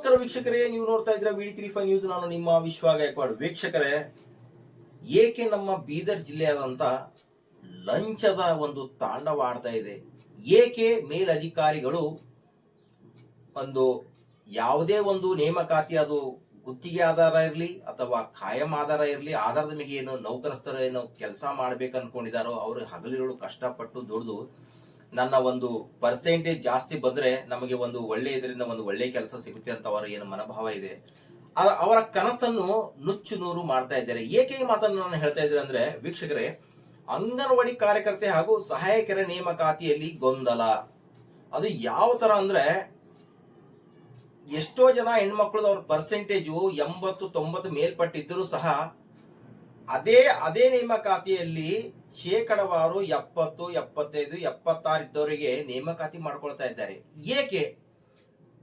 ನಮಸ್ಕಾರ ವೀಕ್ಷಕರೇ, ನೀವು ನೋಡ್ತಾ ಇದ್ರ ವಿಡಿ ತ್ರೀ ಫೈವ್ ನ್ಯೂಸ್ ನಾನು ನಿಮ್ಮ ವಿಶ್ವ ಗಾಯಕ್ವಾಡ್. ವೀಕ್ಷಕರೇ, ಏಕೆ ನಮ್ಮ ಬೀದರ್ ಜಿಲ್ಲೆಯಾದಂತ ಲಂಚದ ಒಂದು ತಾಂಡವಾಡ್ತಾ ಇದೆ? ಏಕೆ ಮೇಲಧಿಕಾರಿಗಳು ಒಂದು ಯಾವುದೇ ಒಂದು ನೇಮಕಾತಿ, ಅದು ಗುತ್ತಿಗೆ ಆಧಾರ ಇರಲಿ ಅಥವಾ ಖಾಯಂ ಆಧಾರ ಇರಲಿ, ಆಧಾರದ ಮೇಲೆ ಏನು ನೌಕರಸ್ಥರು ಏನು ಕೆಲಸ ಮಾಡ್ಬೇಕು ಅನ್ಕೊಂಡಿದಾರೋ ಅವರು ಹಗಲಿರುಳು ಕಷ್ಟಪಟ್ಟು ದುಡಿದು ನನ್ನ ಒಂದು ಪರ್ಸೆಂಟೇಜ್ ಜಾಸ್ತಿ ಬಂದ್ರೆ ನಮಗೆ ಒಂದು ಒಳ್ಳೆ ಇದರಿಂದ ಒಂದು ಒಳ್ಳೆ ಕೆಲಸ ಸಿಗುತ್ತೆ ಅಂತ ಅವರ ಏನು ಮನೋಭಾವ ಇದೆ. ಅವರ ಕನಸನ್ನು ನುಚ್ಚು ನೂರು ಮಾಡ್ತಾ ಇದ್ದಾರೆ. ಏಕೆ ಮಾತನ್ನು ನಾನು ಹೇಳ್ತಾ ಇದ್ದೇನೆ ಅಂದ್ರೆ, ವೀಕ್ಷಕರೇ, ಅಂಗನವಾಡಿ ಕಾರ್ಯಕರ್ತೆ ಹಾಗೂ ಸಹಾಯಕರ ನೇಮಕಾತಿಯಲ್ಲಿ ಗೊಂದಲ. ಅದು ಯಾವ ತರ ಅಂದ್ರೆ, ಎಷ್ಟೋ ಜನ ಹೆಣ್ಮಕ್ಳದ್ದು ಅವ್ರ ಪರ್ಸೆಂಟೇಜು ಎಂಬತ್ತು ತೊಂಬತ್ತು ಮೇಲ್ಪಟ್ಟಿದ್ದರೂ ಸಹ, ಅದೇ ಅದೇ ನೇಮಕಾತಿಯಲ್ಲಿ ಶೇಕಡವಾರು ಎಪ್ಪತ್ತು, ಎಪ್ಪತ್ತೈದು, ಎಪ್ಪತ್ತಾರು ಇದ್ದವರಿಗೆ ನೇಮಕಾತಿ ಮಾಡ್ಕೊಳ್ತಾ ಇದ್ದಾರೆ. ಏಕೆ?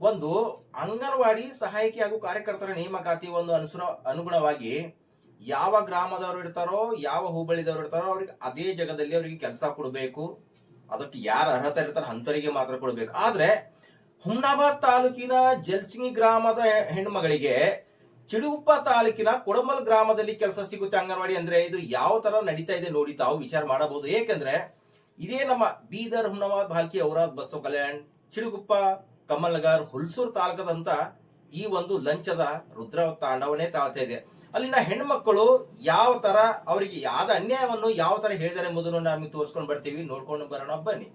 ಒಂದು ಅಂಗನವಾಡಿ ಸಹಾಯಕಿ ಹಾಗೂ ಕಾರ್ಯಕರ್ತರ ನೇಮಕಾತಿ ಒಂದು ಅನುಸರ, ಅನುಗುಣವಾಗಿ ಯಾವ ಗ್ರಾಮದವರು ಇರ್ತಾರೋ, ಯಾವ ಹೋಬಳಿದವರು ಇರ್ತಾರೋ, ಅವ್ರಿಗೆ ಅದೇ ಜಾಗದಲ್ಲಿ ಅವರಿಗೆ ಕೆಲಸ ಕೊಡಬೇಕು. ಅದಕ್ಕೆ ಯಾರು ಅರ್ಹತೆ ಇರ್ತಾರೋ ಅಂಥವರಿಗೆ ಮಾತ್ರ ಕೊಡಬೇಕು. ಆದ್ರೆ ಹುಮ್ನಾಬಾದ್ ತಾಲೂಕಿನ ಜಲ್ಸಿಂಗಿ ಗ್ರಾಮದ ಹೆಣ್ಮಗಳಿಗೆ ಚಿಡುಗುಪ್ಪ ತಾಲೂಕಿನ ಕೊಡಮಲ್ ಗ್ರಾಮದಲ್ಲಿ ಕೆಲಸ ಸಿಗುತ್ತೆ ಅಂಗನವಾಡಿ ಅಂದ್ರೆ ಇದು ಯಾವ ತರ ನಡೀತಾ ಇದೆ ನೋಡಿ ತಾವು ವಿಚಾರ ಮಾಡಬಹುದು. ಏಕೆಂದ್ರೆ ಇದೇ ನಮ್ಮ ಬೀದರ್ ಹುಮ್ನಾಬಾದ್ ಭಾಲ್ಕಿ ಔರಾದ್ ಬಸವ ಕಲ್ಯಾಣ್, ಚಿಡುಗುಪ್ಪ, ಕಮಲ್ನಗರ್, ಹುಲ್ಸೂರ್ ತಾಲೂಕದಂತ ಈ ಒಂದು ಲಂಚದ ರುದ್ರ ತಾಂಡವನೇ ತಾಳ್ತಾ ಇದೆ. ಅಲ್ಲಿನ ಹೆಣ್ಮಕ್ಕಳು ಯಾವ ತರ, ಅವರಿಗೆ ಯಾವ್ದ ಅನ್ಯಾಯವನ್ನು ಯಾವ ತರ ಹೇಳಿದ್ದಾರೆ ಎಂಬುದನ್ನು ನಮಗೆ ತೋರಿಸ್ಕೊಂಡು ಬರ್ತೀವಿ. ನೋಡ್ಕೊಂಡು ಬರೋಣ, ಬನ್ನಿ.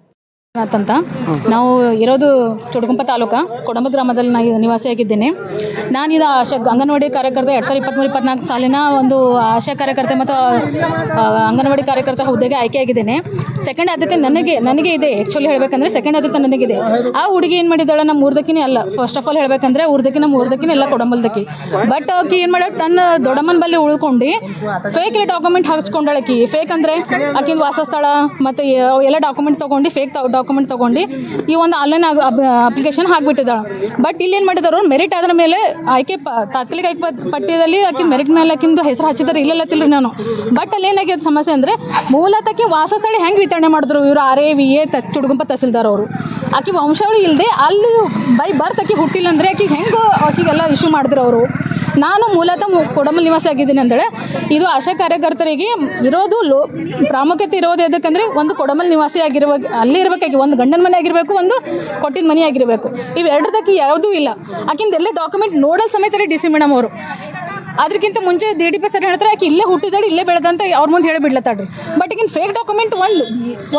ಅಂತ. ನಾವು ಇರೋದು ತೊಡಗುಂಪ ತಾಲೂಕ, ಕೊಡಂಬ ಗ್ರಾಮದಲ್ಲಿ ನಾನು ನಿವಾಸಿಯಾಗಿದ್ದೇನೆ. ನಾನು ಇದು ಆಶಾ, ಅಂಗನವಾಡಿ ಕಾರ್ಯಕರ್ತ ಎರಡು ಸಾವಿರದ ಇಪ್ಪತ್ತ್ಮೂರು ಇಪ್ಪತ್ನಾಲ್ಕು ಸಾಲಿನ ಒಂದು ಆಶಾ ಕಾರ್ಯಕರ್ತೆ ಮತ್ತು ಅಂಗನವಾಡಿ ಕಾರ್ಯಕರ್ತ ಹುದ್ದೆಗೆ ಆಯ್ಕೆಯಾಗಿದ್ದೇನೆ. ಸೆಕೆಂಡ್ ಆದ್ಯತೆ ನನಗೆ ನನಗೆ ಇದೆ. ಆ್ಯಕ್ಚುಲಿ ಹೇಳಬೇಕಂದ್ರೆ ಸೆಕೆಂಡ್ ಆದ್ಯತೆ ನನಗಿದೆ. ಆ ಹುಡುಗಿ ಏನು ಮಾಡಿದ್ದಾಳೆ? ನಮ್ಮ ಊರ್ದಕ್ಕಿನೇ ಅಲ್ಲ. ಫಸ್ಟ್ ಆಫ್ ಆಲ್ ಹೇಳಬೇಕಂದ್ರೆ ಊರ್ದಕ್ಕಿ, ನಮ್ಮ ಎಲ್ಲ ಕೊಡಂಬಲ್ದಕ್ಕಿ. ಬಟ್ ಆಕಿ ಏನು ಮಾಡ್ಯಾಳ? ತನ್ನ ದೊಡ್ಡಮ್ಮನ ಬಲ್ಲಿ ಉಳ್ಕೊಂಡು ಫೇಕ್ ಡಾಕ್ಯುಮೆಂಟ್ ಹಾಕ್ಸ್ಕೊಂಡಾಳ ಆಕಿ. ಫೇಕ್ ಅಂದರೆ ಆಕಿನ ವಾಸಸ್ಥಳ, ಮತ್ತು ಎಲ್ಲ ಡಾಕ್ಯುಮೆಂಟ್ ತೊಗೊಂಡು ಫೇಕ್ ಡಾಕ್ಯುಮೆಂಟ್ ತೊಗೊಂಡು ಈ ಒಂದು ಆನ್ಲೈನ್ ಅಪ್ಲಿಕೇಶನ್ ಹಾಕಿಬಿಟ್ಟಿದ್ದಾಳೆ. ಬಟ್ ಇಲ್ಲಿ ಏನು ಮಾಡಿದಾರು? ಮೆರಿಟ್ ಆದ್ರ ಮೇಲೆ ಆಯ್ಕೆ ತಾತ್ಕಾಲಿಕ ಆಯ್ಕೆ ಪಠ್ಯದಲ್ಲಿ ಆಕಿನ ಮೆರಿಟ್ ಮೇಲೆ ಆಕಿಂದು ಹೆಸರು ಹಚ್ಚಿದ್ರೆ ಇಲ್ಲತ್ತಿಲ್ರಿ ನಾನು. ಬಟ್ ಅಲ್ಲಿ ಏನಾಗ್ಯದ ಸಮಸ್ಯೆ ಅಂದರೆ ಮೂಲತಕ್ಕೆ ವಾಸಸ್ಥಳ ಹೆಂಗೆ ವಿತರಣೆ ಮಾಡಿದ್ರು ಇವರು? ಆರ್ ಎ ವಿ ಎ ತ ಚುಡುಗುಂಪ ತಹಸೀಲ್ದಾರ್ ಅವರು. ಆಕೆ ವಂಶಾವಳಿ ಇಲ್ಲದೆ ಅಲ್ಲಿ ಬೈ ಬರ್ತ್ ಆಕಿ ಹುಟ್ಟಿಲ್ಲ ಅಂದರೆ ಆಕೆ ಹೆಂಗೆ ಆಕಿಗೆಲ್ಲ ಇಶ್ಯೂ ಮಾಡಿದ್ರು ಅವರು? ನಾನು ಮೂಲತಃ ಕೊಡಮಲ್ ನಿವಾಸಿ ಆಗಿದ್ದೀನಿ ಅಂದರೆ ಇದು ಆಶಾ ಕಾರ್ಯಕರ್ತರಿಗೆ ಇರೋದು ಲೋ ಪ್ರಾಮುಖ್ಯತೆ ಇರೋದು ಎದಕ್ಕಂದರೆ ಒಂದು ಕೊಡಮಲ್ ನಿವಾಸಿ ಆಗಿರುವ ಅಲ್ಲಿ ಇರಬೇಕಾಗಿ ಒಂದು ಗಂಡನ ಮನೆ ಆಗಿರಬೇಕು, ಒಂದು ಕೊಟ್ಟಿನ ಮನೆ ಆಗಿರಬೇಕು. ಇವೆರಡರದಕ್ಕೆ ಯಾವುದೂ ಇಲ್ಲ. ಆಕಿಂದ ಎಲ್ಲ ಡಾಕ್ಯುಮೆಂಟ್ ನೋಡೋ ಸಮೇತ ಡಿ ಸಿ ಮೇಡಮ್ ಅವರು. ಅದಕ್ಕಿಂತ ಮುಂಚೆ ಡಿ ಡಿ ಪಿ ಸರ್ ಹೇಳ್ತಾರೆ ಆಕೆ ಇಲ್ಲೇ ಹುಟ್ಟಿದಾಳೆ ಇಲ್ಲೇ ಬೆಳೆದಂತ ಅವ್ರ ಮುಂದೆ ಹೇಳಿ ಬಿಡ್ಲತ್ತಾಡ್ರಿ ಬಟ್ ಈಗಿನ ಫೇಕ್ ಡಾಕ್ಯುಮೆಂಟ್ ಒಂದು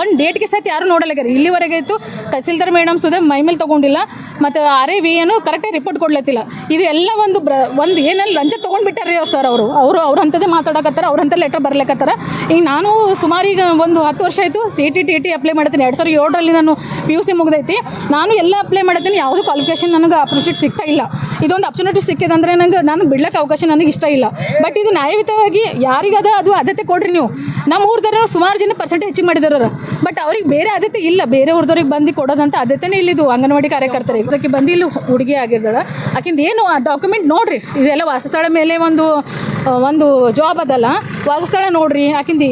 ಒಂದು ಡೇಟ್ಗೆ ಸಹಿತ ಯಾರು ನೋಡಲಾಗ್ಯಾರ ಇಲ್ಲಿವರೆಗೆ ಇತ್ತು ತಹಸೀಲ್ದಾರ್ ಮೇಡಮ್ ಸುದೇ ಮೈ ಮೇಲೆ ತೊಗೊಂಡಿಲ್ಲ, ಮತ್ತು ಆರ್ ಐ ವಿ ಏನು ಕರೆಕ್ಟಾಗಿ ರಿಪೋರ್ಟ್ ಕೊಡ್ಲತ್ತಿಲ್ಲ. ಇದು ಎಲ್ಲ ಒಂದು ಬ್ರ, ಒಂದು ಏನಲ್ಲಿ ಲಂಚ ತೊಗೊಂಡ್ಬಿಟ್ಟಾರ್ರಿ ಸರ್ ಅವರು ಅವರು. ಅವ್ರ ಅಂಥದ್ದೇ ಮಾತಾಡಕತ್ತಾರ ಅವ್ರಂಥ ಲೆಟರ್ ಬರ್ಲಿಕತ್ತಾರ. ಈಗ ನಾನು ಸುಮಾರು ಈಗ ಒಂದು ಹತ್ತು ವರ್ಷ ಆಯಿತು C T T T apply ಮಾಡ್ತೀನಿ ಎರಡು ಸಾವಿರದ ಏಳರಲ್ಲಿ ನಾನು ಪಿ ಯು ಸಿ ಮುಗ್ದೈತಿ. ನಾನು ಎಲ್ಲ ಅಪ್ಲೈ ಮಾಡ್ತೀನಿ ಯಾವುದೂ ಕ್ವಾಲಿಫಿಕೇಷನ್ ನನಗೆ ಅಪರ್ಚುನಿಟಿ ಸಿಗ್ತಾ ಇಲ್ಲ. ಇದೊಂದು ಅಪರ್ಚುನಿಟಿ ಸಿಕ್ಕಿದೆ ಅಂದರೆ ನಂಗೆ, ನಾನು ಬಿಡ್ಲಕ್ಕೆ ಅವಕಾಶ ನನಗೆ ಇಷ್ಟ ಇಲ್ಲ. ಬಟ್ ಇದು ನ್ಯಾಯಯುತವಾಗಿ ಯಾರಿಗದ ಅದು ಆದ್ಯತೆ ಕೊಡ್ರಿ ನೀವು. ನಮ್ಮ ಊರ್ದವ್ರು ಸುಮಾರು ಜನ ಪರ್ಸೆಂಟೇಜ್ ಹೆಚ್ಚಿಗೆ ಮಾಡಿದಾರ ಬಟ್ ಅವ್ರಿಗೆ ಬೇರೆ ಆದ್ಯತೆ ಇಲ್ಲ. ಬೇರೆ ಊರ್ದವ್ರಿಗೆ ಬಂದು ಕೊಡೋದಂತ ಆದ್ಯತೆನೇ ಇಲ್ಲಿದು ಅಂಗನವಾಡಿ ಕಾರ್ಯಕರ್ತರಿಗೆ. ಇದಕ್ಕೆ ಬಂದು ಇಲ್ಲಿ ಹುಡುಗಿ ಆಗಿದ್ದಾಳೆ. ಆಕಿಂದ ಏನು ಆ ಡಾಕ್ಯುಮೆಂಟ್ ನೋಡ್ರಿ. ಇದೆಲ್ಲ ವಾಸಸ್ಥಳ ಮೇಲೆ ಒಂದು ಒಂದು ಜಾಬ್ ಅದಲ್ಲ. ವಾಸಸ್ಥಳ ನೋಡ್ರಿ. ಆಕಿಂದ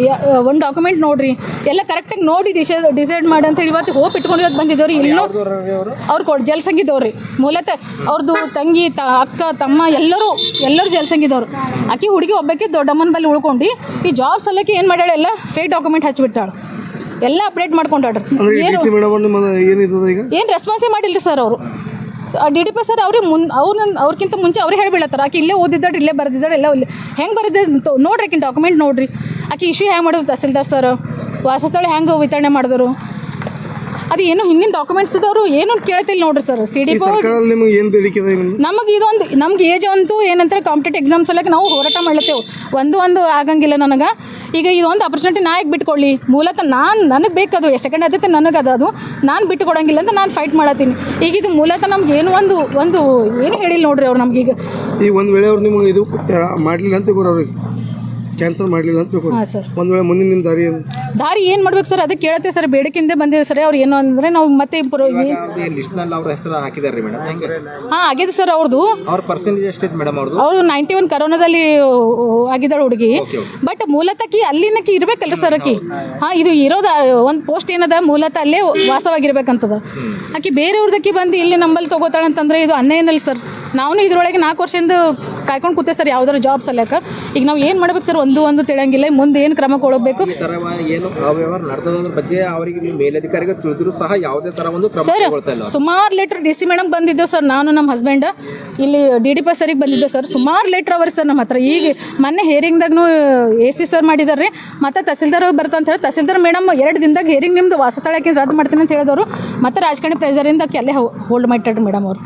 ಒಂದು ಡಾಕ್ಯುಮೆಂಟ್ ನೋಡ್ರಿ. ಎಲ್ಲ ಕರೆಕ್ಟಾಗಿ ನೋಡಿ ಡಿಸೈಡ್ ಡಿಸೈಡ್ ಮಾಡಿ ಅಂತ ಹೇಳಿ ಇವತ್ತು ಹೋಪ್ ಇಟ್ಕೊಂಡು ಇವತ್ತು ಬಂದಿದ್ದವ್ರಿ. ಇನ್ನೂ ಅವ್ರು? ಕೊಡ್ ಜಲ್ಸಂಗಿದ್ದವ್ರಿ ಮೂಲತಃ ಅವ್ರದ್ದು ತಂಗಿ ತ ಅಕ್ಕ ತಮ್ಮ ಎಲ್ಲರೂ ಎಲ್ಲರೂ ಜಲ್ಸಂಗಿದ್ದವ್ರು ಆಕಿ ಹುಡುಗಿ ಒಬ್ಬಕ್ಕೆ ದೊಡ್ಡಮ್ಮನ ಬಲ್ಲಿ ಉಳ್ಕೊಂಡು ಈ ಜಾಬ್ ಸಲಕ್ಕೆ ಏನು ಮಾಡ್ಯಾಳೆ ಎಲ್ಲ? ಫೇಕ್ ಡಾಕ್ಯುಮೆಂಟ್ ಹಚ್ಬಿಟ್ಟಾಳು. ಎಲ್ಲ ಅಪ್ಡೇಟ್ ಮಾಡ್ಕೊಂಡ್ರಿ ಏನು? ಏನು ರೆಸ್ಪಾನ್ಸೇ ಮಾಡಿಲ್ಲ ಸರ್ ಅವರು. ಡಿ ಡಿ ಪಿ ಸರ್ ಅವ್ರಿಗೆ ಮುನ್ ಅವ್ರ ಅವ್ರಕ್ಕಿಂತ ಮುಂಚೆ ಅವ್ರು ಹೇಳಿಬಿಡತ್ತಾರ. ಆಕೆ ಇಲ್ಲೇ ಓದಿದ್ದಾಳೆ ಇಲ್ಲೇ ಬರೆದಿದ್ದಾಳೆ ಎಲ್ಲ ಇಲ್ಲಿ. ಹೆಂಗೆ ಬರೆದ ನೋಡ್ರಿ ಆಕಿನ ಡಾಕ್ಯುಮೆಂಟ್ ನೋಡ್ರಿ. ಆಕೆ ಇಶ್ಯೂ ಹೆಂಗೆ ಮಾಡೋದು ತಹಸೀಲ್ದಾರ್ ಸರ್ ವಾಸಸ್ಥಳ ಹೆಂಗೆ ವಿತರಣೆ ಮಾಡಿದ್ರು? ಅದು ಏನು ಹಿಂದಿನ ಡಾಕ್ಯುಮೆಂಟ್ಸ್ ಇದ್ದವರು ಏನು ಕೇಳ್ತಿಲ್ಲ ನೋಡ್ರಿ ಸರ್ ಸಿ ಡಿ ಈ ನಿಮ್ಗೆ ಏನು ಬೇಡಿಕೆ ಇದೆ ನಿಮ್ದು ನಮಗೆ ಇದೊಂದು ನಮ್ಗೆ ಏಜ್ ಅಂತೂ ಏನಂತಾರೆ ಕಾಂಪಿಟೇಟಿವ್ ಎಕ್ಸಾಮ್ಸ್ ಸಲಕ್ಕೆ ನಾವು ಹೋರಾಟ ಮಾಡ್ಲತ್ತೇವೆ. ಒಂದು ಒಂದು ಆಗಂಗಿಲ್ಲ ನನಗೆ. ಈಗ ಇದೊಂದು ಅಪರ್ಚುನಿಟಿ ನಾ ಯಾಕೆ ಬಿಟ್ಕೊಳ್ಳಿ ಮೂಲತಃ ನಾನು ನನಗೆ ಬೇಕದು ಸೆಕೆಂಡ್ ಆದ್ಯತೆ ನನಗೆ ಅದು. ಅದು ನಾನು ಬಿಟ್ಟು ಕೊಡಂಗಿಲ್ಲ ಅಂತ ನಾನು ಫೈಟ್ ಮಾಡತ್ತೀನಿ. ಈಗ ಇದು ಮೂಲತಃ ನಮ್ಗೆ ಏನು ಒಂದು ಒಂದು ಏನು ಹೇಳಿಲ್ಲ ನೋಡ್ರಿ ಅವ್ರು ನಮ್ಗೆ ಈಗ. ಈಗ ಒಂದು ವೇಳೆ ಅವ್ರು ನಿಮಗೆ ಇದು ಮಾಡಲಿಲ್ಲ ಅಂತ ತಿಳ್ಕೊರಿ ಅವ್ರಿಗೆ. ಕ್ಯಾನ್ಸಲ್ ಮಾಡಲಿಲ್ಲ ಅಂತ ತಿಳ್ಕೊರಿ. ಹಾಂ ಸರ್ ಒಂದು ವೇಳೆ ಮುಂದಿನ ನಿಮ್ಮ ದಾರಿ ಏನು? ದಾರಿ ಏನು ಮಾಡ್ಬೇಕು ಸರ್? ಅದಕ್ಕೆ ಕೇಳತ್ತೀವಿ ಸರ್ ಬೇಡಿಕೆಯಿಂದ ಬಂದಿದೆ ಸರ್. ಅವ್ರು ಏನು ಅಂದರೆ ನಾವು ಮತ್ತೆ ಲಿಸ್ಟ್ನಲ್ಲಿ ಅವ್ರ ಹೆಸರು ಹಾಕಿದಾರೆ ರೀ ಮೇಡಮ್ ಹೆಂಗೆ? ಹಾಂ ಆಗಿದೆ ಸರ್ ಅವ್ರದ್ದು ಅವ್ರ ಪರ್ಸೆಂಟೇಜ್ ಮೇಡಮ್ ಅವ್ರದ್ದು ಅವ್ರು ನೈಂಟಿ ಒನ್ ಕರೋನಾದಲ್ಲಿ ಆಗಿದ್ದಾಳೆ ಹುಡುಗಿ. ಬಟ್ ಮೂಲತಃ ಅಲ್ಲಿನಕಿ ಇರ್ಬೇಕಲ್ರಿ ಸರ್ ಆಕಿ? ಹಾಂ ಇದು ಇರೋದ ಒಂದು ಪೋಸ್ಟ್ ಏನದ? ಮೂಲತಃ ಅಲ್ಲೇ ವಾಸವಾಗಿರ್ಬೇಕಂತದ. ಆಕಿ ಬೇರೆ ಊರ್ದಕ್ಕಿ ಬಂದು ಇಲ್ಲಿ ನಂಬಲ್ಲಿ ತಗೋತಾಳೆ ಅಂತಂದ್ರೆ ಇದು ಏನಲ್ಲ ಸರ್. ನಾವು ಇದ್ರೊಳಗೆ ನಾಲ್ಕು ವರ್ಷದಿಂದ ಕಾಯ್ಕೊಂಡು ಕೂತೆ ಸರ್ ಯಾವ್ದಾರು ಜಾಬ್ ಸಲ್ಯಾಕ. ಈಗ ನಾವು ಏನು ಮಾಡ್ಬೇಕು ಸರ್? ಒಂದು ಒಂದು ತಿಳಿಯಂಗಿಲ್ಲ ಮುಂದೆ ಏನು ಕ್ರಮ ಕೊಡಬೇಕು? ಏನು ಅವ್ಯವಹಾರ ನಡೆದದ್ರ ಬಗ್ಗೆ ಅವರಿಗೆ ಮೇಲಧಿಕಾರಿಗೆ ತಿಳಿದ್ರು ಸಹ ಯಾವುದೇ ತರ ಒಂದು ಕ್ರಮ ಸರ್ ತಗೊಳ್ತಾ ಇಲ್ಲ. ಸುಮಾರು ಲೆಟ್ರ್ ಡಿ ಸಿ ಮೇಡಮ್ ಬಂದಿದ್ದೆವು ಸರ್ ನಾನು ನಮ್ಮ ಹಸ್ಬೆಂಡ್ ಇಲ್ಲಿ ಡಿ ಡಿ ಪಿ ಸರಿಗೆ ಬಂದಿದ್ದೆ ಸರ್ ಸುಮಾರು ಲೆಟ್ರ್ ಅವ್ರಿ ಸರ್ ನಮ್ಮ ಹತ್ರ ಈಗ ಮೊನ್ನೆ ಹೇರಿಂಗ್ದಾಗೂ ಎ ಸಿ ಸರ್ ಮಾಡಿದಾರೆ ಮತ್ತು ತಹಸೀಲ್ದಾರ್ ಬರ್ತಾ ಅಂತ ಹೇಳಿ ತಹಸೀಲ್ದಾರ್ ಮೇಡಮ್ ಎರಡು ದಿನದಾಗ ಹೇರಿಂಗ್ ನಿಮ್ದು ವಾಸಸ್ಥಳಕ್ಕೆ ರದ್ದು ಮಾಡ್ತೀನಿ ಅಂತ ಹೇಳಿದವರು. ಮತ್ತು ರಾಜಕಾರಣಿ ಪ್ರೆಸರಿಂದ ಅಲ್ಲೇ ಹೋಲ್ಡ್ ಮಾಡಿಟ್ಟು ಮೇಡಮ್ ಅವರು.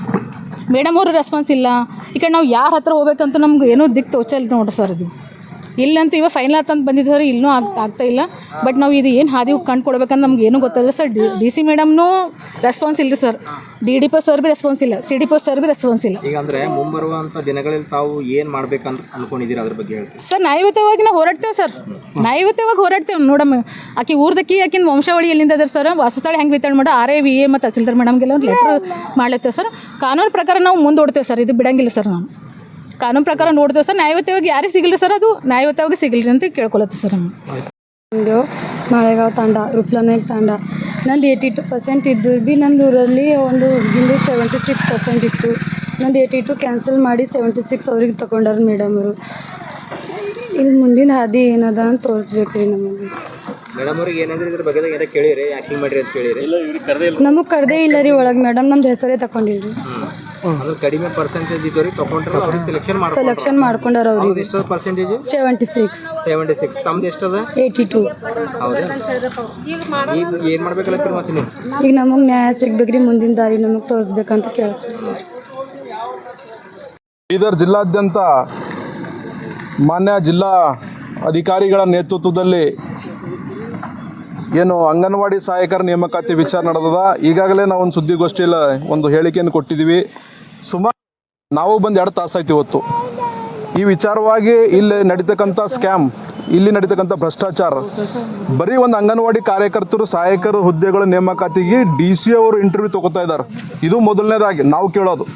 ಮೇಡಮ್ ಅವರು ರೆಸ್ಪಾನ್ಸ್ ಇಲ್ಲ. ಈ ಕಡೆ ನಾವು ಯಾರ ಹತ್ರ ಹೋಗ್ಬೇಕಂತ ನಮ್ಗೆ ಏನೂ ದಿಕ್ಕು ತೋಚಲ್ಲ ನೋಡ್ರಿ ಸರ್ ಇದು. ಇಲ್ಲಂತೂ ಇವಾಗ ಫೈನಲ್ ಆತಂತ ಬಂದಿದ್ದಾರೆ ಇಲ್ಲೂ ಆಗ್ತಾ ಆಗ್ತಾ ಇಲ್ಲ. ಬಟ್ ನಾವು ಇದು ಏನು ಹಾದಿ ಕಂಡು ಕೊಡ್ಬೇಕಂತ ನಮ್ಗೆ ಏನೂ ಗೊತ್ತಿಲ್ಲ ಸರ್. ಡಿ ಡಿ ಸಿ ಮೇಡಮ್ನೂ ರೆಸ್ಪಾನ್ಸ್ ಇಲ್ಲ sir. D D P sir B response ಇಲ್ಲ. C D P sir B response ಇಲ್ಲ. ಈಗ ಅಂದ್ರೆ ದಿನಗಳಲ್ಲಿ ತಾವು ಏನು ಮಾಡ್ಬೇಕಂತ ಅನ್ಕೊಂಡಿದ್ದೀರಾ ಅದ್ರ ಬಗ್ಗೆ ಹೇಳ್ತೀವಿ ಸರ್ ನ್ಯಾಯಯುತವಾಗಿ ನಾವು ಹೋರಾಡ್ತೇವೆ ಸರ್. ನ್ಯಾಯಯುತವಾಗಿ ಹೋರಾಡ್ತೇವೆ. ನೋಡಮ್ಮ ಆಕೆ ಊರ್ದಕ್ಕಿ ಆಕಿನ ವಂಶಾವಳಿ ಎಲ್ಲಿಂದ ಅದ್ರ ಸರ್? ವಾಸಸ್ಥಳ ಹೆಂಗೆ ವಿತರಣೆ ಮಾಡೋ? ಆರ್ ಎ ವಿ ಎ ಮತ್ತು ತಹಸೀಲ್ದಾರ್ ಮೇಡಮ್ಗೆಲ್ಲ ಒಂದು ಲೆಟ್ರ್ ಮಾಡ್ಲತ್ತೇವೆ ಸರ್. ಕಾನೂನು ಪ್ರಕಾರ ನಾವು ಮುಂದೋಡ್ತೇವೆ ಸರ್. ಇದು ಬಿಡಂಗಿಲ್ಲ ಸರ್ ನಾವು. ಕಾನೂನು ಪ್ರಕಾರ ನೋಡ್ತೇವೆ ಸರ್ ನ್ಯಾಯಯುತವಾಗಿ ಯಾರಿಗೆ ಸಿಗಲಿ ಸರ್ ಅದು? ನ್ಯಾಯಯುತವಾಗಿ ಸಿಗಲಿ ಅಂತ ಕೇಳ್ಕೊಳತ್ತೆ ಸರ್ ನಮ್ಮದು ಮಾಳೆಗಾಂವ್ ತಾಂಡ ರುಪ್ಲನಾಯಕ್ ತಾಂಡ. ನಂದು ಏಯ್ಟಿ ಟು ಪರ್ಸೆಂಟ್ ಇದ್ದು ಬಿ ನಂದು ಊರಲ್ಲಿ ಒಂದು ಹುಡುಗಿಂದು ಸೆವೆಂಟಿ ಸಿಕ್ಸ್ ಪರ್ಸೆಂಟ್ ಇತ್ತು. ನಂದು ಏಯ್ಟಿ ಟು ಕ್ಯಾನ್ಸಲ್ ಮಾಡಿ ಸೆವೆಂಟಿ ಸಿಕ್ಸ್ ಅವ್ರಿಗೆ ತೊಗೊಂಡಾರ ಮೇಡಮ್ ಅವರು. ಇಲ್ಲಿ ಮುಂದಿನ ಹಾದಿ ಏನದ ಅಂತ ತೋರಿಸ್ಬೇಕು ರೀ ನಮಗೆ. ಮೇಡಮ್ ಅವ್ರಿಗೆ ಏನಾದ್ರೂ ಇದ್ರ ಬಗ್ಗೆ ಏನೋ ಕೇಳಿರಿ ಯಾಕೆ ಹಿಂಗ್ ಅಂತ ಕೇಳಿರಿ. ನಮಗೆ ಕರೆದೇ ಇಲ್ಲ ರೀ ಒಳಗೆ ಮೇಡಮ್ ನಮ್ದು ಹೆಸರೇ ತಗೊಂಡಿಲ್ರಿ ಅಂದ್ರೆ ಕಡಿಮೆ ಪರ್ಸೆಂಟೇಜ್ ಇದ್ದವ್ರಿಗೆ ತಗೊಂಡ್ರೆ ಅವ್ರಿಗೆ ಸೆಲೆಕ್ಷನ್ ಮಾಡಿ ಸೆಲೆಕ್ಷನ್ ಮಾಡ್ಕೊಂಡಾರ ಅವ್ರಿಗೆ. ಎಷ್ಟು percentage seventy six seventy six ತಮ್ದು ಎಷ್ಟದ? ಏಯ್ಟಿ ಟು ಹೌದಾ? ಈಗ ಏನು ಮಾಡ್ಬೇಕಲ್ಲ ಮತ್ತೆ ನೀವು? ಈಗ ನಮಗೆ ನ್ಯಾಯ ಸಿಗ್ಬೇಕ್ರಿ ಮುಂದಿನ ದಾರಿ ನಮಗೆ ತೋರಿಸ್ಬೇಕಂತ ಕೇಳ ಬೀದರ್ ಜಿಲ್ಲಾದ್ಯಂತ ಮಾನ್ಯ ಜಿಲ್ಲಾ ಅಧಿಕಾರಿಗಳ ನೇತೃತ್ವದಲ್ಲಿ ಏನು ಅಂಗನವಾಡಿ ಸಹಾಯಕರ ನೇಮಕಾತಿ ವಿಚಾರ ನಡೆದದ. ಈಗಾಗಲೇ ನಾವು ಒಂದು ಸುದ್ದಿಗೋಷ್ಠಿಯಲ್ಲಿ ಒಂದು ಹೇಳಿಕೆಯನ್ನು ಕೊಟ್ಟಿದ್ದೀವಿ. ಸುಮಾರು ನಾವು ಬಂದು ಎರಡು ತಾಸಾಯ್ತು ಇವತ್ತು. ಈ ವಿಚಾರವಾಗಿ ಇಲ್ಲಿ ನಡೀತಕ್ಕಂಥ ಸ್ಕ್ಯಾಮ್, ಇಲ್ಲಿ ನಡೀತಕ್ಕಂಥ ಭ್ರಷ್ಟಾಚಾರ, ಬರೀ ಒಂದು ಅಂಗನವಾಡಿ ಕಾರ್ಯಕರ್ತರು, ಸಹಾಯಕರು, ಹುದ್ದೆಗಳ, ನೇಮಕಾತಿಗೆ ಡಿ ಸಿ ಅವರು ಇಂಟರ್ವ್ಯೂ ತಗೋತಾ ಇದ್ದಾರೆ ಇದು ಮೊದಲನೇದಾಗಿ ನಾವು ಕೇಳೋದು.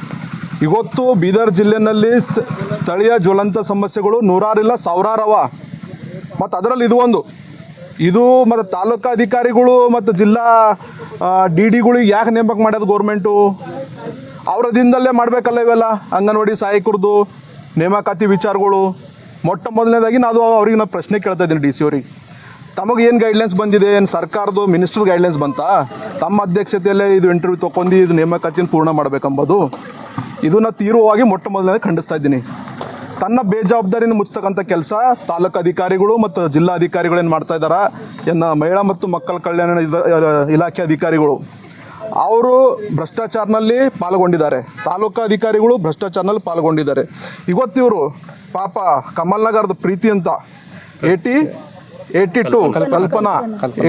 ಇವತ್ತು ಬೀದರ್ ಜಿಲ್ಲೆನಲ್ಲಿ ಸ್ಥ- ಸ್ಥಳೀಯ ಜ್ವಲಂತ ಸಮಸ್ಯೆಗಳು ನೂರಾರಿಲ್ಲ, ಸಾವಿರಾರವ. ಮತ್ತು ಅದರಲ್ಲಿ ಇದು ಒಂದು. ಇದು ಮತ್ತು ತಾಲೂಕಾ ಅಧಿಕಾರಿಗಳು ಮತ್ತು ಜಿಲ್ಲಾ ಡಿ ಡಿಗಳಿಗೆ ಯಾಕೆ ನೇಮಕ ಮಾಡ್ಯದ ಗೌರ್ಮೆಂಟು? ಅವ್ರ ದಿನದಲ್ಲೇ ಮಾಡಬೇಕಲ್ಲ ಇವೆಲ್ಲ? ಅಂಗನವಾಡಿ ಸಹಾಯಕರದು ನೇಮಕಾತಿ ವಿಚಾರಗಳು. ಮೊಟ್ಟ ಮೊದಲನೇದಾಗಿ ನಾನು ಅವ್ರಿಗೆ ನಾವು ಪ್ರಶ್ನೆ ಕೇಳ್ತಾ ಇದ್ದೀನಿ ಡಿ ಸಿ ಅವ್ರಿಗೆ. ತಮಗೆ ಏನು ಗೈಡ್ಲೈನ್ಸ್ ಬಂದಿದೆ? ಏನು ಸರ್ಕಾರದ್ದು ಮಿನಿಸ್ಟರ್ ಗೈಡ್ಲೈನ್ಸ್ ಬಂತಾ? ತಮ್ಮ ಅಧ್ಯಕ್ಷತೆಯಲ್ಲೇ ಇದು ಇಂಟರ್ವ್ಯೂ ತೊಗೊಂಡು ಇದು ನೇಮಕಾತಿನ ಪೂರ್ಣ ಮಾಡಬೇಕಂಬೋದು. ಇದನ್ನ ತೀವ್ರವಾಗಿ ಮೊಟ್ಟ ಮೊದಲನೇ ಖಂಡಿಸ್ತಾ ಇದ್ದೀನಿ. ತನ್ನ ಬೇಜವಾಬ್ದಾರಿಯಿಂದ ಮುಚ್ಚತಕ್ಕಂಥ ಕೆಲಸ ತಾಲೂಕು ಅಧಿಕಾರಿಗಳು ಮತ್ತು ಜಿಲ್ಲಾ ಅಧಿಕಾರಿಗಳು ಏನು ಮಾಡ್ತಾ ಇದ್ದಾರೆ? ಏನು ಮಹಿಳಾ ಮತ್ತು ಮಕ್ಕಳ ಕಲ್ಯಾಣ ಇಲಾಖೆ ಅಧಿಕಾರಿಗಳು. ಅವರು ಭ್ರಷ್ಟಾಚಾರನಲ್ಲಿ ಪಾಲ್ಗೊಂಡಿದ್ದಾರೆ. ತಾಲೂಕಾ ಅಧಿಕಾರಿಗಳು ಭ್ರಷ್ಟಾಚಾರನಲ್ಲಿ ಪಾಲ್ಗೊಂಡಿದ್ದಾರೆ. ಇವತ್ತಿವರು ಪಾಪ ಕಮಲ್ ನಗರದ ಪ್ರೀತಿ ಅಂತ. Eighty eighty two Kalpana.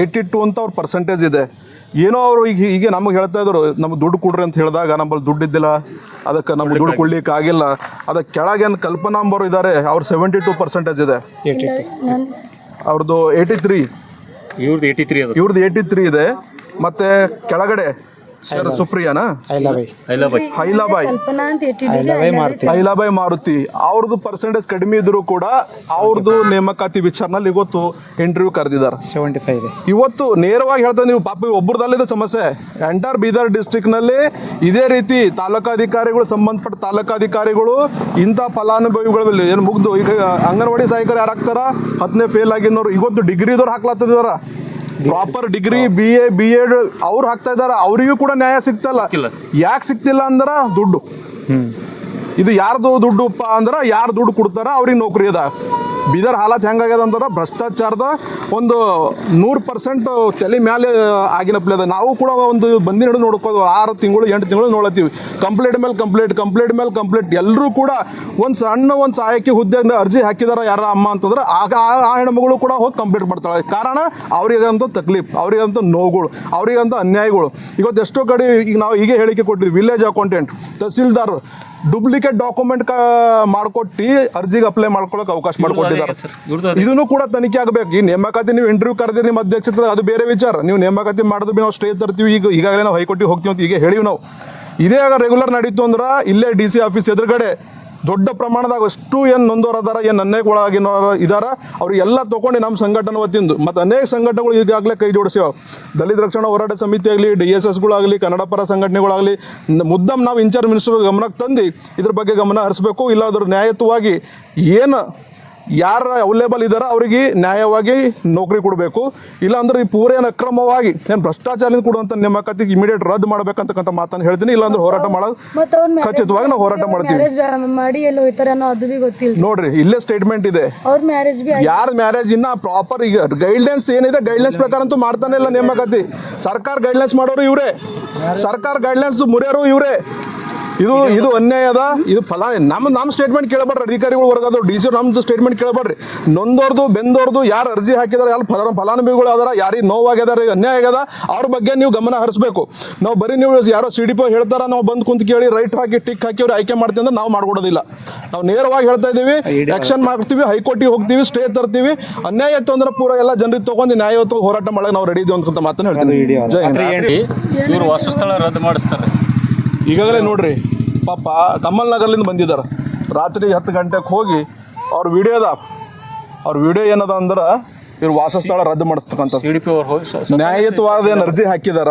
Eighty two ಅಂತ ಅವ್ರ ಪರ್ಸೆಂಟೇಜ್ ಇದೆ. ಏನೋ ಅವರು ಈಗ ಹೀಗೆ ನಮಗೆ ಹೇಳ್ತಾ ಇದ್ರು ನಮ್ಗೆ ದುಡ್ಡು ಕೊಡ್ರಿ ಅಂತ ಹೇಳಿದಾಗ ನಮ್ಮಲ್ಲಿ ದುಡ್ಡು ಇದ್ದಿಲ್ಲ. ಅದಕ್ಕೆ ನಮ್ಗೆ ದುಡ್ಡು ಕೊಡ್ಲಿಕ್ಕೆ ಆಗಿಲ್ಲ. ಅದಕ್ಕೆ ಕೆಳಗೇನು ಕಲ್ಪನಾ ಅಂಬರು ಇದ್ದಾರೆ ಅವ್ರು ಸೆವೆಂಟಿ ಟು ಪರ್ಸೆಂಟೇಜ್ ಇದೆ. ಅವ್ರದ್ದು ಏಯ್ಟಿ ತ್ರೀ ಇವ್ರದ್ದು ಏಯ್ಟಿ ತ್ರೀ ಇವ್ರದ್ದು ಏಯ್ಟಿ ತ್ರೀ ಇದೆ. ಮತ್ತೆ ಕೆಳಗಡೆ ಸರ್ ಸುಪ್ರಿಯಾನಾ? ಹೈಲಾಬಾಯ್. ಹೈಲಾಬಾಯ್. ಕಲ್ಪನಾ ಅಂತ ಏಯ್ಟಿ ಹೈಲಾಬಾಯ್ ಮಾರುತಿ. ಅವ್ರದ್ದು ಪರ್ಸೆಂಟೇಜ್ ಕಡಿಮೆ ಇದ್ರೂ ಕೂಡ ಅವ್ರದ್ದು ನೇಮಕಾತಿ ವಿಚಾರನಲ್ಲಿ ಇವತ್ತು ಇಂಟರ್ವ್ಯೂ ಕರೆದಿದ್ದಾರೆ. ಸೆವೆಂಟಿ ಫೈವ್ ಇದೆ. ಇವತ್ತು ನೇರವಾಗಿ ಹೇಳ್ತಾ ನೀವು ಪಾಪ ಒಬ್ಬರದಲ್ಲಿದೆ ಸಮಸ್ಯೆ. ಎಂಟರ್ ಬೀದರ್ ಡಿಸ್ಟಿಕ್ನಲ್ಲಿ ಇದೇ ರೀತಿ ತಾಲೂಕಾಧಿಕಾರಿಗಳು ಸಂಬಂಧಪಟ್ಟ ತಾಲೂಕಾಧಿಕಾರಿಗಳು ಇಂಥ ಫಲಾನುಭವಿಗಳಲ್ಲಿ ಏನು ಮುಗ್ದು ಈಗ ಅಂಗನವಾಡಿ ಸಹಾಯಕರು ಯಾರಾಗ್ತಾರ? ಹತ್ತನೇ ಫೇಲ್ ಆಗಿನವ್ರು ಇವತ್ತು ಡಿಗ್ರಿದವ್ರು ಹಾಕ್ಲಾತಿದಾರ proper degree B A B Ed ಅವ್ರು ಹಾಕ್ತಾ ಇದಾರ ಅವರಿಗೂ ಕೂಡ ನ್ಯಾಯ ಸಿಗ್ತಲ್ಲ. ಯಾಕೆ ಸಿಗ್ತಿಲ್ಲ ಅಂದ್ರೆ ದುಡ್ಡು. ಇದು ಯಾರ್ದು ದುಡ್ಡುಪ್ಪ ಅಂದ್ರೆ ಯಾರು ದುಡ್ಡು ಕೊಡ್ತಾರ ಅವ್ರಿಗೆ ನೌಕರಿ ಅದ. ಬೀದರ್ ಹಾಲತ್ ಹೆಂಗಾಗ್ಯದ ಅಂದ್ರೆ ಭ್ರಷ್ಟಾಚಾರದ ಒಂದು ನೂರು ಪರ್ಸೆಂಟ್ ತಲೆ ಮ್ಯಾಲೆ ಆಗಿನಪ್ಲೆ ಅದ. ನಾವು ಕೂಡ ಒಂದು ಬಂದಿ ನಡು ನೋಡ್ಕೋ ಆರು ತಿಂಗಳು, ಎಂಟು ತಿಂಗಳು ನೋಡತ್ತೀವಿ. ಕಂಪ್ಲೇಂಟ್ ಮೇಲೆ ಕಂಪ್ಲೇಂಟ್ ಕಂಪ್ಲೇಂಟ್ ಮೇಲೆ ಕಂಪ್ಲೇಂಟ್. ಎಲ್ಲರೂ ಕೂಡ ಒಂದು ಸಣ್ಣ ಒಂದು ಸಹಾಯಕ್ಕೆ ಹುದ್ದೆಗೆ ಅರ್ಜಿ ಹಾಕಿದಾರ ಯಾರ ಅಮ್ಮ ಅಂತಂದ್ರೆ ಆಗ ಆ- ಹೆಣ್ಮಗಳು ಕೂಡ ಹೋಗಿ ಕಂಪ್ಲೇಂಟ್ ಮಾಡ್ತಾಳೆ. ಕಾರಣ ಅವರಿಗಂತ ತಕ್ಲೀಫ್, ಅವರಿಗಂತ ನೋವುಗಳು, ಅವರಿಗಂತ ಅನ್ಯಾಯಗಳು. ಇವತ್ತು ಎಷ್ಟೋ ಕಡೆ ಈಗ ನಾವು ಹೀಗೆ ಹೇಳಿಕೆ ಕೊಟ್ಟಿದ್ವಿ. Village accountant, tahsildar, duplicate document ಮಾಡ್ಕೊಟ್ಟು ಅರ್ಜಿಗೆ ಅಪ್ಲೈ ಮಾಡ್ಕೊಳಕ್ಕೆ ಅವಕಾಶ ಮಾಡಿಕೊಟ್ಟಿದ್ದಾರೆ ಇದನ್ನು ಕೂಡ ತನಿಖೆ ಆಗಬೇಕು. ಈ ನೇಮಕಾತಿ ನೀವು ಇಂಟರ್ವ್ಯೂ ಕರೆದಿರಿ ನಿಮ್ಮ ಅಧ್ಯಕ್ಷತೆ ಅದು ಬೇರೆ ವಿಚಾರ. ನೀವು ನೇಮಕಾತಿ ಮಾಡಿದ್ರೆ ನಾವು ಸ್ಟೇ ತರ್ತೀವಿ. ಈಗ ಈಗಾಗಲೇ ನಾವು ಹೈಕೋರ್ಟಿಗೆ ಹೋಗ್ತೀವಿ ಅಂತ ಈಗ ಹೇಳಿವಿ ನಾವು. ಇದೇ ಆಗ ರೆಗ್ಯುಲರ್ ನಡೀತು ಅಂದ್ರೆ ಇಲ್ಲೇ ಡಿ ಸಿ ಆಫೀಸ್ ಎದುರುಗಡೆ ದೊಡ್ಡ ಪ್ರಮಾಣದಾಗ ಅಷ್ಟು ಏನು ನೊಂದೋರು ಅದಾರ ಏನು ಒಳಗಿನ ಇದಾರ ಅವ್ರಿಗೆಲ್ಲ ತೊಗೊಂಡು ನಮ್ಮ ಸಂಘಟನೆ ವತಿಯಿಂದ ಮತ್ತು ಅನೇಕ ಸಂಘಟನೆಗಳು ಈಗಾಗಲೇ ಕೈ ಜೋಡಿಸ್ಯಾವ. ದಲಿತ ರಕ್ಷಣಾ ಹೋರಾಟ ಸಮಿತಿ ಆಗಲಿ ಡಿ ಎಸ್ ಎಸ್ಗಳಾಗಲಿ ಕನ್ನಡ ಪರ ಸಂಘಟನೆಗಳಾಗಲಿ ಮುದ್ದಮ್ ನಾವು ಇನ್ಚಾರ್ಜ್ ಮಿನಿಸ್ಟರ್ ಗಮನಕ್ಕೆ ತಂದು ಇದ್ರ ಬಗ್ಗೆ ಗಮನ ಹರಿಸ್ಬೇಕು. ಇಲ್ಲಾದರೂ ಅದ್ರ ನ್ಯಾಯಯುತವಾಗಿ ಏನು ಯಾರು ಅವೈಲೇಬಲ್ ಇದ್ದಾರೋ ಅವರಿಗೆ ನ್ಯಾಯವಾಗಿ ನೌಕರಿ ಕೊಡಬೇಕು. ಇಲ್ಲಾಂದ್ರೆ ಈ ಪೂರ ಏನು ಅಕ್ರಮವಾಗಿ ಏನು ಭ್ರಷ್ಟಾಚಾರದಿಂದ ಕೊಡುವಂಥ ನೇಮಕಾತಿಗೆ ಇಮಿಡಿಯೇಟ್ ರದ್ದು ಮಾಡ್ಬೇಕಂತಕ್ಕಂಥ ಮಾತನ್ನು ಹೇಳ್ತೀನಿ. ಇಲ್ಲಾಂದ್ರೆ ಹೋರಾಟ ಮಾಡೋದು ಖಚಿತವಾಗಿ ನಾವು ಹೋರಾಟ ಮಾಡ್ತೀವಿ. ನೋಡ್ರಿ ಇಲ್ಲೇ ಸ್ಟೇಟ್ಮೆಂಟ್ ಇದೆ. ಯಾರ ಮ್ಯಾರೇಜ್ ಇನ್ನ ಪ್ರಾಪರ್ ಈಗ ಗೈಡ್ಲೈನ್ಸ್ ಏನಿದೆ ಗೈಡ್ಲೈನ್ಸ್ ಪ್ರಕಾರ ಅಂತೂ ಮಾಡ್ತಾನೆ ಇಲ್ಲ ನೇಮಕಾತಿ. ಸರ್ಕಾರ ಗೈಡ್ಲೈನ್ಸ್ ಮಾಡೋರು ಇವರೇ. ಸರ್ಕಾರ ಗೈಡ್ಲೈನ್ಸ್ ಮುರಿಯೋರು ಇವರೇ. ಇದು ಇದು ಅನ್ಯಾಯ ಅದ? ಇದು ಫಲ ನಮ್ಮ ನಮ್ಮ ಸ್ಟೇಟ್ಮೆಂಟ್ ಕೇಳಬೇಡ್ರಿ ಅಧಿಕಾರಿಗಳು ವರ್ಗದ ಡಿ ಸಿ ನಮ್ದು ಸ್ಟೇಟ್ಮೆಂಟ್ ಕೇಳಬೇಡ್ರಿ ನೊಂದೋರ್ದು ಬೆಂದೋರ್ದು ಯಾರು ಅರ್ಜಿ ಹಾಕಿದಾರೆ ಯಾರು ಫಲ ಫಲಾನುಭವಿಗಳು ಅದಾರ ಯಾರಿಗೆ ನೋವಾಗ್ಯದಾರ ಅನ್ಯಾಯ ಆಗ್ಯದ ಅವ್ರ ಬಗ್ಗೆ ನೀವು ಗಮನ ಹರಿಸ್ಬೇಕು. ನಾವು ಬರೀ ನೀವು ಯಾರೋ ಸಿ ಡಿ ಪಿ ಹೇಳ್ತಾರ ನಾವು ಬಂದು ಕುಂತ ಕೇಳಿ ರೈಟ್ ಹಾಕಿ ಟಿಕ್ ಹಾಕಿ ಅವ್ರು ಆಯ್ಕೆ ಮಾಡ್ತೀವಿ ಅಂದ್ರೆ ನಾವು ಮಾಡ್ಕೊಡೋದಿಲ್ಲ. ನಾವು ನೇರವಾಗಿ ಹೇಳ್ತಾ ಇದ್ದೀವಿ ಆಕ್ಷನ್ ಮಾಡ್ತೀವಿ ಹೈಕೋರ್ಟಿಗೆ ಹೋಗ್ತೀವಿ ಸ್ಟೇ ತರ್ತೀವಿ. ಅನ್ಯಾಯ ಇತ್ತು ಅಂದ್ರೆ ಪೂರ ಎಲ್ಲ ಜನರಿಗೆ ತಗೊಂಡು ನ್ಯಾಯವತ್ತು ಹೋರಾಟ ಮಾಡಕ್ಕೆ ನಾವು ರೆಡಿ ಇದೀವಿ ಅಂತ ಮಾತನ್ನು ಹೇಳ್ತೀವಿ ಇವರು. ವಾಸಸ್ಥಳ ರದ್ದು ಮಾಡಿಸ್ತಾರೆ. ಈಗಾಗಲೇ ನೋಡ್ರಿ ಪಾಪ ಕಮಲ್ ನಗರ್ಲಿಂದ ಬಂದಿದ್ದಾರೆ. ರಾತ್ರಿ ಹತ್ತು ಗಂಟೆಗೆ ಹೋಗಿ ಅವ್ರ ವಿಡಿಯೋದ ಅವ್ರ ವಿಡಿಯೋ ಏನದ ಅಂದ್ರೆ ಇವ್ರು ವಾಸಸ್ಥಳ ರದ್ದು ಮಾಡಿಸ್ತಕ್ಕಂಥ ಸಿ ಡಿ ಪಿ ಅವ್ರು ಹೋಗಿ ಸ- ಸ- ನ್ಯಾಯಯುತವಾದ ಏನು ಅರ್ಜಿ ಹಾಕಿದಾರ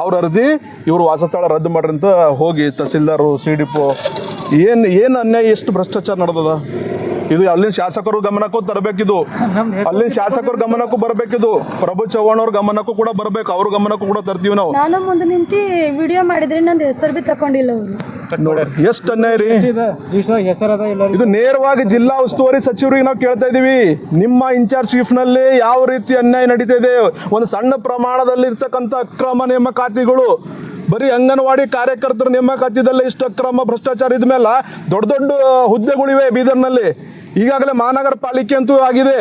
ಅವ್ರ ಅರ್ಜಿ ಇವರು ವಾಸಸ್ಥಳ ರದ್ದು ಮಾಡ್ರಿ ಅಂತ ಹೋಗಿ ತಹಸೀಲ್ದಾರು ಸಿ ಡಿ ಪೋ ಏನು ಏನು ಅನ್ಯಾಯ ಎಷ್ಟು ಭ್ರಷ್ಟಾಚಾರ ನಡೆದದ? ಇದು ಅಲ್ಲಿನ ಶಾಸಕರು ಗಮನಕ್ಕೂ ತರಬೇಕಿದು. ಅಲ್ಲಿನ ಶಾಸಕರು ಗಮನಕ್ಕೂ ಬರಬೇಕಿದು. ಪ್ರಭು ಚವ್ಹಾಣ್ ಅವ್ರ ಗಮನಕ್ಕೂ ಕೂಡ ಬರಬೇಕು. ಅವ್ರ ಗಮನಕ್ಕೂ ಕೂಡ ತರ್ತೀವಿ ನಾವು. ನಾನು ಮುಂದೆ ನಿಂತು ವಿಡಿಯೋ ಮಾಡಿದ್ರೆ ನಂದು ಹೆಸರು ಬಿ ತಕೊಂಡಿಲ್ಲ ಅವರು. ಎಷ್ಟು ಅನ್ಯಾಯ ರೀ? ಇದು ನೇರವಾಗಿ ಜಿಲ್ಲಾ ಉಸ್ತುವಾರಿ ಸಚಿವರಿಗೆ ನಾವು ಕೇಳ್ತಾ ಇದೀವಿ. ನಿಮ್ಮ ಇನ್ಚಾರ್ಜ್ ಚೀಫ್ನಲ್ಲಿ ಯಾವ ರೀತಿ ಅನ್ಯಾಯ ನಡೀತಾ ಇದೆ ಒಂದು ಸಣ್ಣ ಪ್ರಮಾಣದಲ್ಲಿ ಇರ್ತಕ್ಕಂಥ ಅಕ್ರಮ ನೇಮಕಾತಿಗಳು ಬರೀ ಅಂಗನವಾಡಿ ಕಾರ್ಯಕರ್ತರ ನೇಮಕಾತಿದಲ್ಲೇ ಇಷ್ಟು ಅಕ್ರಮ ಭ್ರಷ್ಟಾಚಾರ ಇದ್ಮೇಲೆ ದೊಡ್ಡ ದೊಡ್ಡ ಹುದ್ದೆಗಳಿವೆ ಬೀದರ್ನಲ್ಲಿ. ಈಗಾಗಲೇ ಮಹಾನಗರ ಪಾಲಿಕೆ ಅಂತೂ ಆಗಿದೆ.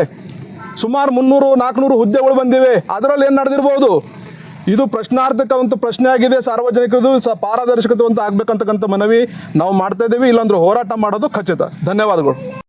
ಸುಮಾರು ಮುನ್ನೂರು, ನಾಲ್ಕುನೂರು ಹುದ್ದೆಗಳು ಬಂದಿವೆ. ಅದರಲ್ಲಿ ಏನು ನಡೆದಿರ್ಬೋದು? ಇದು ಪ್ರಶ್ನಾರ್ಥಕ ಒಂದು ಪ್ರಶ್ನೆ ಆಗಿದೆ. ಸಾರ್ವಜನಿಕರದು ಸ ಪಾರದರ್ಶಕತೆ ಅಂತ ಆಗ್ಬೇಕಂತಕ್ಕಂಥ ಮನವಿ ನಾವು ಮಾಡ್ತಾ ಇದ್ದೀವಿ. ಇಲ್ಲಾಂದ್ರೆ ಹೋರಾಟ ಮಾಡೋದು ಖಚಿತ. ಧನ್ಯವಾದಗಳು.